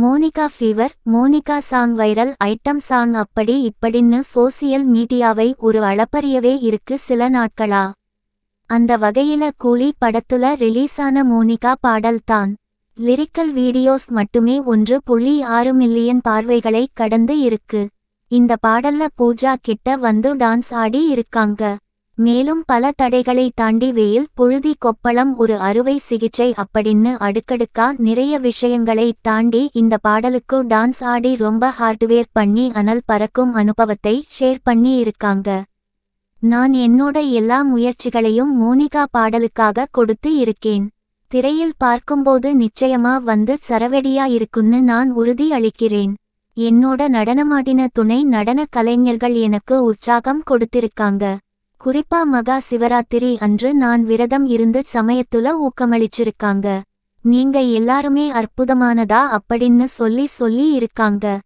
Monica fever Monica song viral item song அப்படி இப்படின்னு social மீடியாவை ஒரு அளப்பரியவே இருக்கு சில நாட்களா. அந்த வகையில கூலி படத்துல ரிலீஸான மோனிகா பாடல் தான் லிரிக்கல் வீடியோஸ் மட்டுமே ஒன்று புள்ளி ஆறு மில்லியன் பார்வைகளை கடந்து இருக்கு. இந்த பாடல்ல பூஜா கிட்ட வந்து டான்ஸ் ஆடி இருக்காங்க. மேலும் பல தடைகளை தாண்டி வெயில் புழுதி கொப்பளம் ஒரு அறுவை சிகிச்சை அப்படின்னு அடுக்கடுக்கா நிறைய விஷயங்களை தாண்டி இந்த பாடலுக்கு டான்ஸ் ஆடி ரொம்ப ஹார்ட்வேர் பண்ணி அனல் பறக்கும் அனுபவத்தை ஷேர் பண்ணி இருக்காங்க. நான் என்னோட எல்லா முயற்சிகளையும் மோனிகா பாடலுக்காக கொடுத்து இருக்கேன். திரையில் பார்க்கும்போது நிச்சயமா வந்து சரவெடியா இருக்குன்னு நான் உறுதி அளிக்கிறேன். என்னோட நடனமாடின துணை நடன கலைஞர்கள் எனக்கு உற்சாகம் கொடுத்திருக்காங்க. குறிப்பா மகா சிவராத்திரி அன்று நான் விரதம் இருந்து சமயத்துல ஊக்கமளிச்சிருக்காங்க. நீங்க எல்லாருமே அற்புதமானதா அப்படின்னு சொல்லி சொல்லி இருக்காங்க.